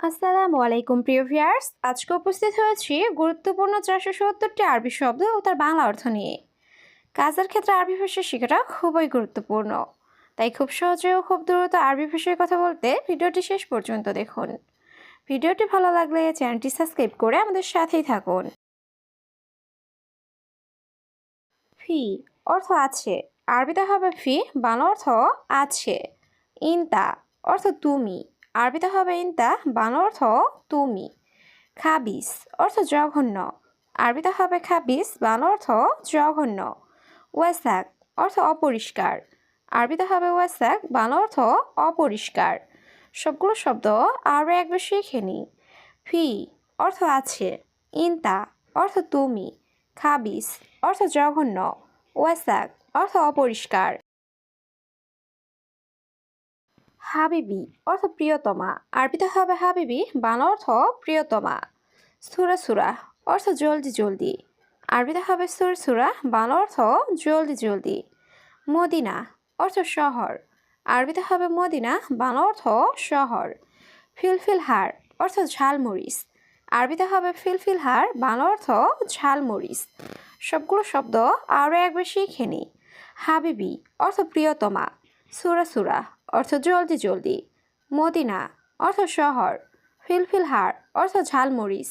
আসসালামু আলাইকুম, প্রিয় ভিয়ার্স আজকে উপস্থিত হয়েছি গুরুত্বপূর্ণ চারশো সত্তরটি আরবি শব্দ ও তার বাংলা অর্থ নিয়ে। কাজের ক্ষেত্রে আরবি ভাষা শেখাটা খুবই গুরুত্বপূর্ণ। তাই খুব সহজে ও খুব দ্রুত আরবি ভাষায় কথা বলতে ভিডিওটি শেষ পর্যন্ত দেখুন। ভিডিওটি ভালো লাগলে চ্যানেলটি সাবস্ক্রাইব করে আমাদের সাথেই থাকুন। ফি অর্থ আছে। আরবিতে হবে ফি, বাংলা অর্থ আছে। ইনতা অর্থ তুমি। আরবিতে হবে ইন্তা, বাংলা অর্থ তুমি। খাবিস, অর্থ জঘন্য। আরবিতে হবে খাবিস, বাংলা অর্থ জঘন্য। ওয়াসাক, অর্থ অপরিষ্কার। আরবিতে হবে ওয়াসাক, বাংলা অর্থ অপরিষ্কার। সবগুলো শব্দ আরও একবার শিখে নিই। ফি, অর্থ আছে। ইনতা, অর্থ তুমি। খাবিস, অর্থ জঘন্য। ওয়াসাক, অর্থ অপরিষ্কার। হাবিবি অর্থ প্রিয়তমা। আরবিতে হবে হাবিবি বাংলা অর্থ প্রিয়তমা। সুরা সুরা অর্থ জলদি জলদি। আরবিতে হবে সুর সুরা বাংলা অর্থ জলদি জলদি। মদিনা অর্থ শহর। আরবিতে হবে মদিনা বাংলা অর্থ শহর। ফিলফিল হার অর্থ ঝালমরিচ। আরবিতে হবে ফিলফিল হার বাংলা অর্থ ঝালমরিচ। সবগুলো শব্দ আরও একবার শিখে নিই হাবিবি অর্থ প্রিয়তমা। সুরা সুরা, অর্থ জলদি জলদি। মদিনা, অর্থ শহর। ফিলফিল হার, অর্থ ঝালমরিচ।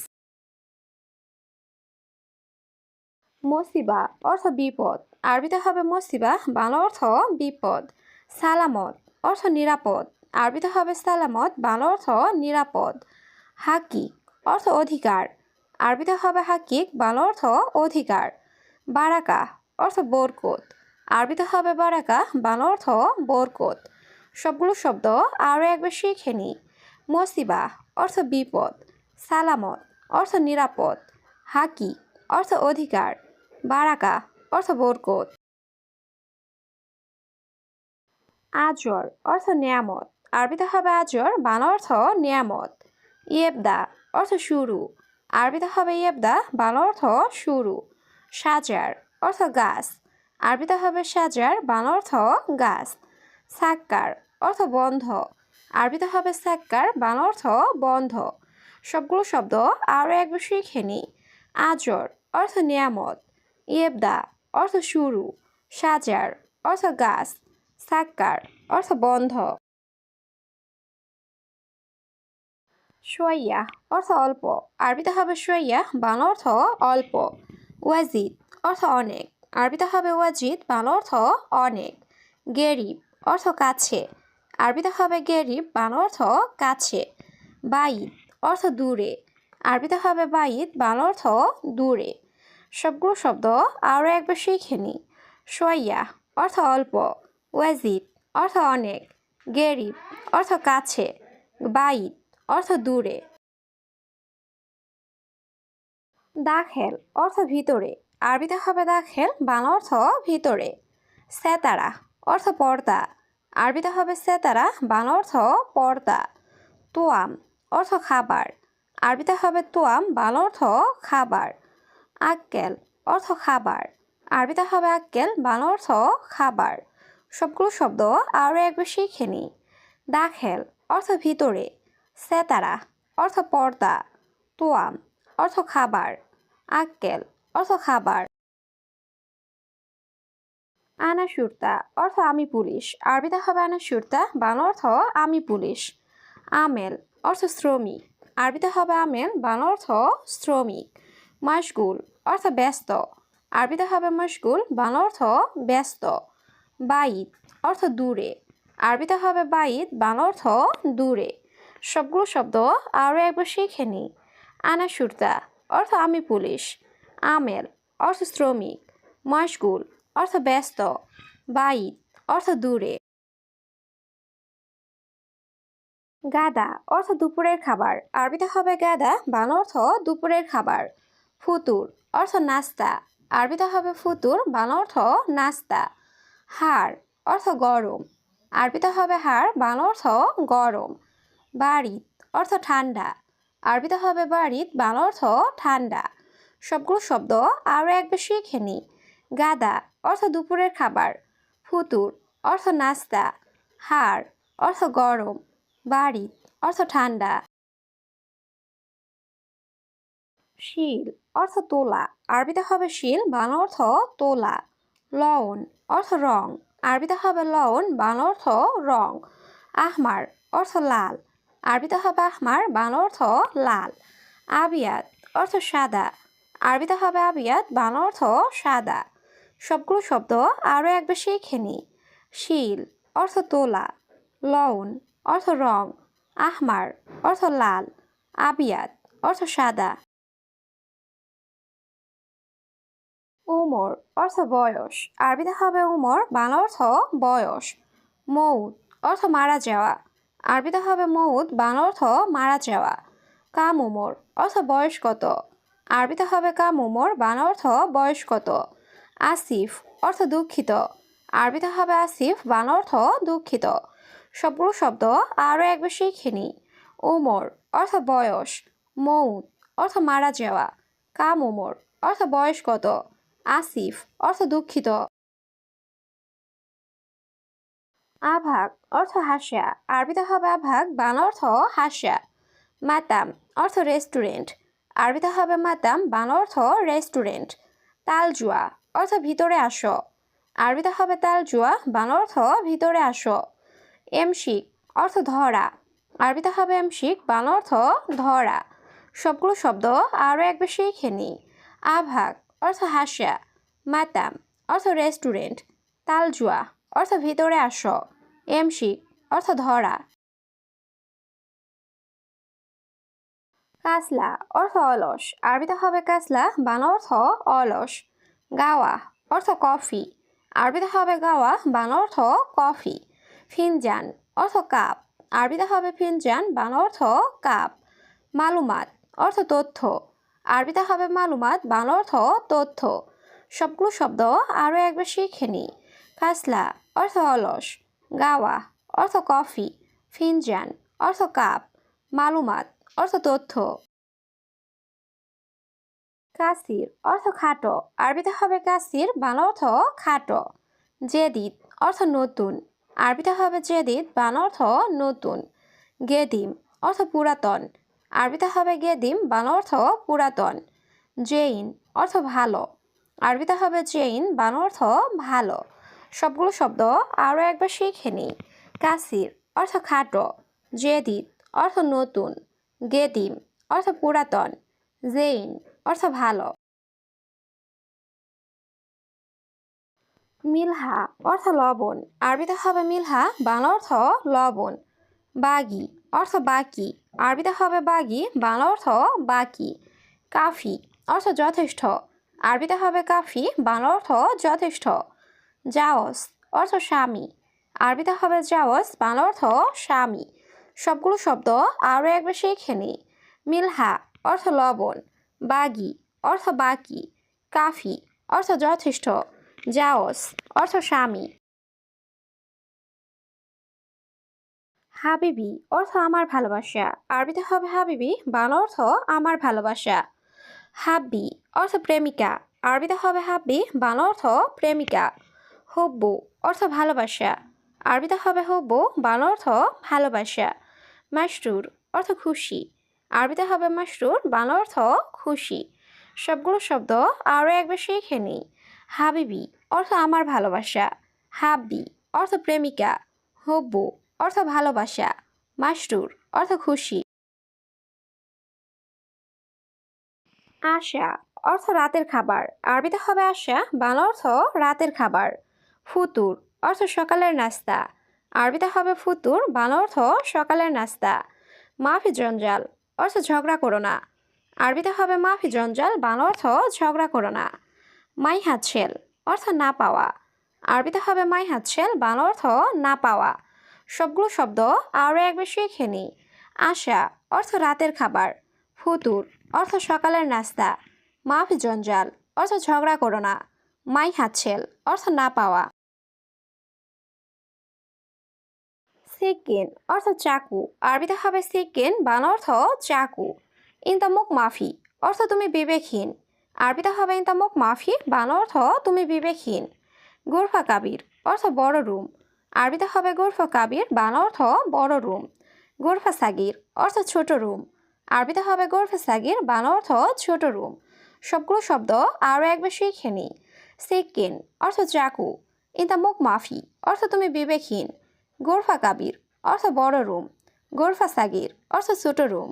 মসিবা, অর্থ বিপদ। আরবিতে হবে মসিবা, বাংলা অর্থ বিপদ। সালামত, অর্থ নিরাপদ। আরবিতে হবে সালামত, বাংলা অর্থ নিরাপদ। হাকিক, অর্থ অধিকার। আরবিতে হবে হাকিক, বাংলা অর্থ অধিকার। বারাকা অর্থ বরকত। আরবিতে হবে বারাকা, বাংলা অর্থ বরকত। সবগুলো শব্দ আরও একবার শিখে নিই। মসিবা, অর্থ বিপদ। সালামত, অর্থ নিরাপদ। হাকি, অর্থ অধিকার। বারাকা, অর্থ বরকত। আজর, অর্থ নিয়ামত। আরবিতে হবে আজর, বাংলা অর্থ নিয়ামত। ইয়েবদা, অর্থ শুরু। আরবিতে হবে ইয়েবদা, বাংলা অর্থ শুরু। সাজার, অর্থ গাছ। আরবিতে হবে সাজার বাংলা অর্থ গাছ, সাক্কার অর্থ বন্ধ। আরবিতে হবে সাক্কার বাংলা অর্থ বন্ধ। সবগুলো শব্দ আরও একবার শিখে নিই। আজর অর্থ নিয়ামত, ইয়েবদা অর্থ শুরু, সাজার অর্থ গাছ, সাক্কার অর্থ বন্ধ। সোয়াইয়া অর্থ অল্প আরবিতে হবে সোয়াইয়া বাংলা অর্থ অল্প। ওয়াজিদ অর্থ অনেক আরবিতে হবে ওয়াজিদ, বাংলা অর্থ অনেক। গেরিব অর্থ কাছে। আরবিতে হবে গেরিব, বাংলা অর্থ কাছে। বাইদ অর্থ দূরে। আরবিতে হবে বাইদ, বাংলা অর্থ দূরে। সবগুলো শব্দ আরও একবার শিখে নিই সোয়াইয়া অর্থ অল্প। ওয়াজিদ অর্থ অনেক। গেরিব অর্থ কাছে। বাইদ অর্থ দূরে। দাখেল অর্থ ভিতরে। আরবিতে হবে দাখেল বাংলা অর্থ ভিতরে। সেতারা, অর্থ পর্দা। আরবিতে হবে সেতারা, বাংলা অর্থ পর্দা। তোয়াম, অর্থ খাবার। আরবিতে হবে তোয়াম, বাংলা অর্থ খাবার। আক্কেল, অর্থ খাবার। আরবিতে হবে আক্কেল, বাংলা অর্থ খাবার। সবগুলো শব্দ আরও একবার শিখে নিই দাখেল অর্থ ভিতরে। সেতারা, অর্থ পর্দা। তোয়াম, অর্থ খাবার। আক্কেল অর্থ খাবার। আনা সুরতা, অর্থ আমি পুলিশ। আরবিতে হবে আনা সুরতা, বাংলা অর্থ আমি পুলিশ। আমেল, অর্থ শ্রমিক। আরবিতে হবে আমেল, বাংলা অর্থ শ্রমিক। মশগুল, অর্থ ব্যস্ত। আরবিতে হবে মশগুল, বাংলা অর্থ ব্যস্ত। বাইদ, অর্থ দূরে। আরবিতে হবে বাইদ, বাংলা অর্থ দূরে। সবগুলো শব্দ আরও একবার শিখে নিই। আনা সুরতা, অর্থ আমি পুলিশ। আমেল অর্থ শ্রমিক, মশগুল অর্থ ব্যস্ত বাইদ অর্থ দূরে। গাদা অর্থ দুপুরের খাবার, আরবিতে হবে গাদা, বাংলা অর্থ দুপুরের খাবার। ফুতুর অর্থ নাস্তা, আরবিতে হবে ফুতুর, বাংলা অর্থ নাস্তা। হাড় অর্থ গরম, আরবিতে হবে হাড়, বাংলা অর্থ গরম। বাড়িত অর্থ ঠান্ডা, আরবিতে হবে বাড়িত, বাংলা অর্থ ঠান্ডা। সবগুলো শব্দ আরও একবার শিখে নিই গাদা অর্থ দুপুরের খাবার, ফুতুর অর্থ নাস্তা, হাড় অর্থ গরম, বাড়ি অর্থ ঠান্ডা। শিল অর্থ তোলা, আরবিতে হবে শিল, বাংলা অর্থ তোলা। লবণ অর্থ রং, আরবিতে হবে লবণ বাংলা অর্থ রং। আহমার অর্থ লাল, আরবিতে হবে আহমার, বাংলা অর্থ লাল। আবিয়াত অর্থ সাদা আরবিতে হবে আবিয়াত, বাংলা অর্থ সাদা। সবগুলো শব্দ আরও একবার শিখে নিই শিল, অর্থ তোলা। লবণ অর্থ রং। আহমার, অর্থ লাল। আবিয়াত, অর্থ সাদা। উমর, অর্থ বয়স। আরবিতে হবে উমর, বাংলা অর্থ বয়স। মৌত অর্থ মারা যাওয়া। আরবিতে হবে মৌত বাংলা অর্থ মারা যাওয়া। কাম উমর, অর্থ বয়স কত? আরবিতে হবে কাম উমর বাংলা অর্থ বয়স কত? আসিফ, অর্থ দুঃখিত। আরবিতে হবে আসিফ বাংলা অর্থ দুঃখিত। সবগুলো শব্দ আরও একবার শিখে নিই। উমর অর্থ বয়স। মৌত অর্থ মারা যাওয়া। কাম উমর অর্থ বয়স কত? আসিফ, অর্থ দুঃখিত। আভাগ, অর্থ হাসা আরবিতে হবে আভাগ বাংলা অর্থ হাসা মাতাম, অর্থ রেস্টুরেন্ট। আরবিতে হবে মাতাম বাংলা অর্থ রেস্টুরেন্ট, তালজুয়া অর্থ ভিতরে আসো। আরবিতে হবে তালজুয়া বাংলা অর্থ ভিতরে আসো। এমশিক অর্থ ধরা আরবিতে হবে এমশিক বাংলা অর্থ ধরা। সবগুলো শব্দ আরও একবার শিখে নিই। আভাগ অর্থ হাসা মাতাম অর্থ রেস্টুরেন্ট, তালজুয়া অর্থ ভিতরে আসো। এমশিক অর্থ ধরা কাসলা, অর্থ অলস। আরবিতে হবে কাসলা, বাংলা অর্থ অলস। গাওয়া, অর্থ কফি। আরবিতে হবে গাওয়া, বাংলা অর্থ কফি। ফিনজান, অর্থ কাপ। আরবিতে হবে ফিনজান, বাংলা অর্থ কাপ। মালুমাত, অর্থ তথ্য। আরবিতে হবে মালুমাত, বাংলা অর্থ তথ্য। সবগুলো শব্দ আরও একবার শিখে নিই কাসলা, অর্থ অলস। গাওয়া, অর্থ কফি। ফিনজান, অর্থ কাপ। মালুমাত অর্থ তথ্য। কাসির, অর্থ খাটো। আরবিতে হবে কাসির, বাংলা অর্থ খাটো। জেদিদ, অর্থ নতুন। আরবিতে হবে জেদিদ, বাংলা অর্থ নতুন। গেদিম, অর্থ পুরাতন। আরবিতে হবে গেদিম, বাংলা অর্থ পুরাতন। জেইন, অর্থ ভালো। আরবিতে হবে জেইন, বাংলা অর্থ ভালো। সবগুলো শব্দ আরও একবার শিখে নিই। কাসির, অর্থ খাটো। জেদিদ, অর্থ নতুন। গেদিম, অর্থ পুরাতন। জেইন, অর্থ ভালো। মিলহা, অর্থ লবণ। আরবিতে হবে মিলহা, বাংলা অর্থ লবণ। বাগি, অর্থ বাকি। আরবিতে হবে বাগি, বাংলা অর্থ বাকি। কাফি, অর্থ যথেষ্ট। আরবিতে হবে কাফি, বাংলা অর্থ যথেষ্ট। জাওস, অর্থ স্বামী। আরবিতে হবে জাওস, বাংলা অর্থ স্বামী। সবগুলো শব্দ আরও একবার শিখে নিই। মিলহা, অর্থ লবণ। বাগি, অর্থ বাকি। কাফি, অর্থ যথেষ্ট। জাওস, অর্থ স্বামী। হাবিবি, অর্থ আমার ভালোবাসা। আরবিতে হবে হাবিবি, বাংলা অর্থ আমার ভালোবাসা। হাব্বি, অর্থ প্রেমিকা। আরবিতে হবে হাব্বি, বাংলা অর্থ প্রেমিকা। হব্বু, অর্থ ভালোবাসা। আরবিতে হবে হব্বু, বাংলা অর্থ ভালোবাসা। মাসরুর অর্থ খুশি। আরবিতে হবে মাসরুর বাংলা অর্থ খুশি। সবগুলো শব্দ আরও একবার শিখে নিই। হাবিবি অর্থ আমার ভালোবাসা। হাবি অর্থ প্রেমিকা। হব্বু অর্থ ভালোবাসা। মাসরুর অর্থ খুশি। আশা অর্থ রাতের খাবার। আরবিতে হবে আশা, বাংলা অর্থ রাতের খাবার। ফুতুর অর্থ সকালের নাস্তা। আরবিতে হবে ফুতুর, বাংলা অর্থ সকালের নাস্তা। মাফি জঞ্জাল, অর্থ ঝগড়া করো না। আরবিতে হবে মাফি জঞ্জাল, বাংলা অর্থ ঝগড়া করো না। মাই হাতশেল অর্থ না পাওয়া। আরবিতে হবে মাই হাতশেল বাংলা অর্থ না পাওয়া। সবগুলো শব্দ আরও একবার শিখে নিই আশা, অর্থ রাতের খাবার। ফুতুর, অর্থ সকালের নাস্তা। মাফি জঞ্জাল, অর্থ ঝগড়া করো না। মাই হাতশেল অর্থ না পাওয়া। সেকেন অর্থ চাকু। আরবিতে হবে সেকেন বান অর্থ চাকু। ইনতামুক মাফি, অর্থ তুমি বিবেকহীন। আরবিতে হবে ইনতামুক মাফি বান অর্থ তুমি বিবেকহীন। গোরফা কাবির, অর্থ বড় রুম। আরবিতে হবে গোরফা কাবির বান অর্থ বড় রুম। গোরফা সাগির, অর্থ ছোট রুম। আরবিতে হবে গোরফা সাগির বান অর্থ ছোট রুম। সবগুলো শব্দ আরও একবার শিখে নিই সেকেন অর্থ চাকু। ইনতামুক মাফি, অর্থ তুমি বিবেকহীন। গোরফা কাবির অর্থ বড় রুম। গোরফা সাগির অর্থ ছোট রুম।